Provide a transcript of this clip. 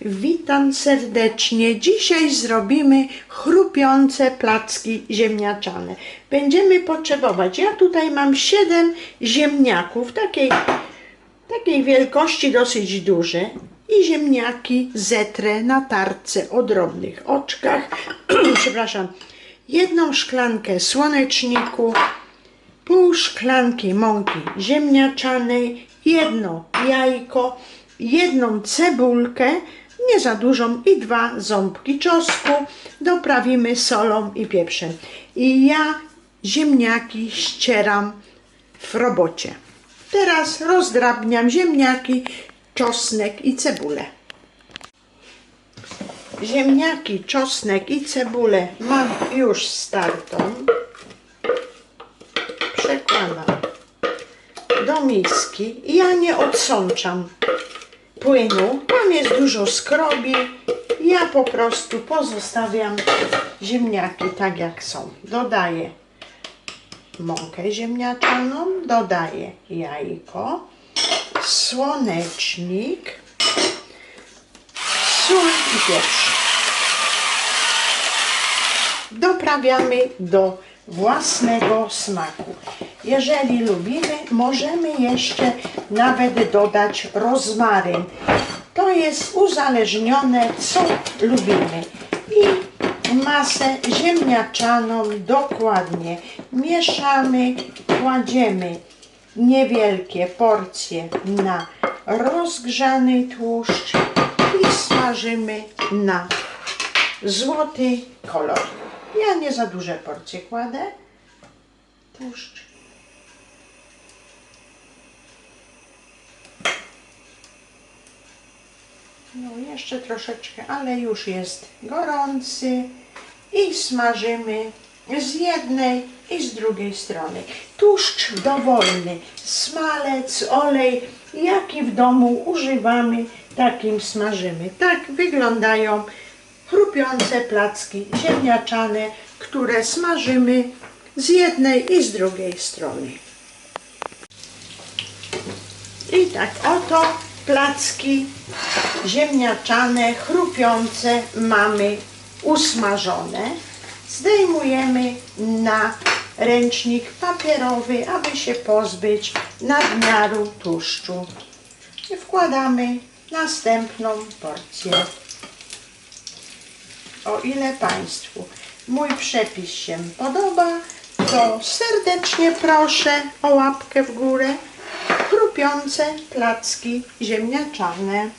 Witam serdecznie. Dzisiaj zrobimy chrupiące placki ziemniaczane. Będziemy potrzebować, ja tutaj mam 7 ziemniaków, takiej, takiej wielkości dosyć duże i ziemniaki zetrę na tarce o drobnych oczkach. Przepraszam. Jedną szklankę słoneczniku, pół szklanki mąki ziemniaczanej, jedno jajko, jedną cebulkę, nie za dużą i dwa ząbki czosnku. Doprawimy solą i pieprzem. I ja ziemniaki ścieram w robocie. Teraz rozdrabniam ziemniaki, czosnek i cebulę. Ziemniaki, czosnek i cebulę mam już startą. Przekładam do miski. Ja nie odsączam płynu. Tam jest dużo skrobi. Ja po prostu pozostawiam ziemniaki tak jak są. Dodaję mąkę ziemniaczaną, dodaję jajko, słonecznik, sól i pieprz. Doprawiamy do własnego smaku. Jeżeli lubimy, możemy jeszcze nawet dodać rozmaryn. To jest uzależnione, co lubimy. I masę ziemniaczaną dokładnie mieszamy, kładziemy niewielkie porcje na rozgrzany tłuszcz i smażymy na złoty kolor. Ja nie za duże porcje kładę. Tłuszcz. No jeszcze troszeczkę, ale już jest gorący i smażymy z jednej i z drugiej strony. Tłuszcz dowolny, smalec, olej, jaki w domu używamy, takim smażymy. Tak wyglądają chrupiące placki ziemniaczane, które smażymy z jednej i z drugiej strony. I tak oto placki ziemniaczane, chrupiące mamy usmażone. Zdejmujemy na ręcznik papierowy, aby się pozbyć nadmiaru tłuszczu. I wkładamy następną porcję. O ile Państwu mój przepis się podoba, to serdecznie proszę o łapkę w górę chrupiące placki ziemniaczane.